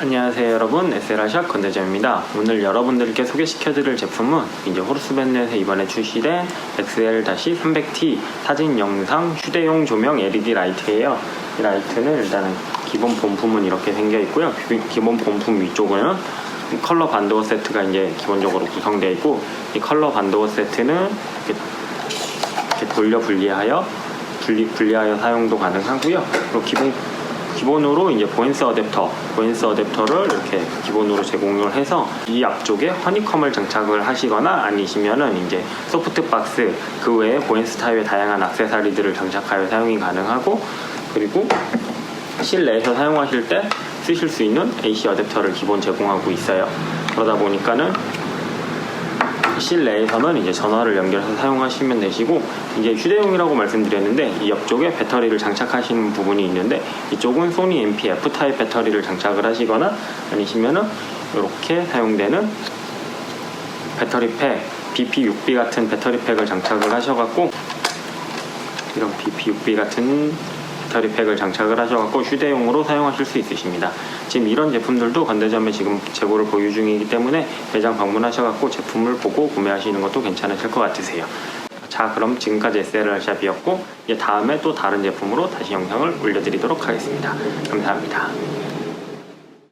안녕하세요 여러분. 에세라샵 건대점입니다. 오늘 여러분들께 소개시켜드릴 제품은 이제 호르스밴드에서 이번에 출시된 XL-300T 사진 영상 휴대용 조명 LED 라이트예요. 이 라이트는 일단은 기본 본품은 이렇게 생겨 있고요. 기- 기본 본품 위쪽은 이 컬러 반도어 세트가 이제 기본적으로 구성되어 있고 이 컬러 반도어 세트는 이렇게 이렇게 돌려 분리하여 분리, 분리하여 사용도 가능하고요. 그리고 기본 기본으로 이제 보인스 어댑터, 보인스 어댑터를 이렇게 기본으로 제공을 해서 이 앞쪽에 허니컴을 장착을 하시거나 아니시면은 이제 소프트 박스 그 외에 보인스 타입의 다양한 액세서리들을 장착하여 사용이 가능하고 그리고 실내에서 사용하실 때 쓰실 수 있는 AC 어댑터를 기본 제공하고 있어요. 그러다 보니까는 실내에서는 이제 전화를 연결해서 사용하시면 되시고 이제 휴대용이라고 말씀드렸는데 이 옆쪽에 배터리를 장착하시는 부분이 있는데 이쪽은 소니 MP-F 타입 배터리를 장착을 하시거나 아니시면은 이렇게 사용되는 배터리 팩 BP6B 같은 배터리 팩을 장착을 하셔갖고 이런 BP6B 같은 배터리 팩을 장착을 하셔갖고 휴대용으로 사용하실 수 있으십니다. 지금 이런 제품들도 건대점에 지금 재고를 보유 중이기 때문에 매장 방문하셔갖고 제품을 보고 구매하시는 것도 괜찮으실 것 같으세요. 자, 그럼 지금까지 SLR샵이었고 이제 다음에 또 다른 제품으로 다시 영상을 올려드리도록 하겠습니다. 감사합니다.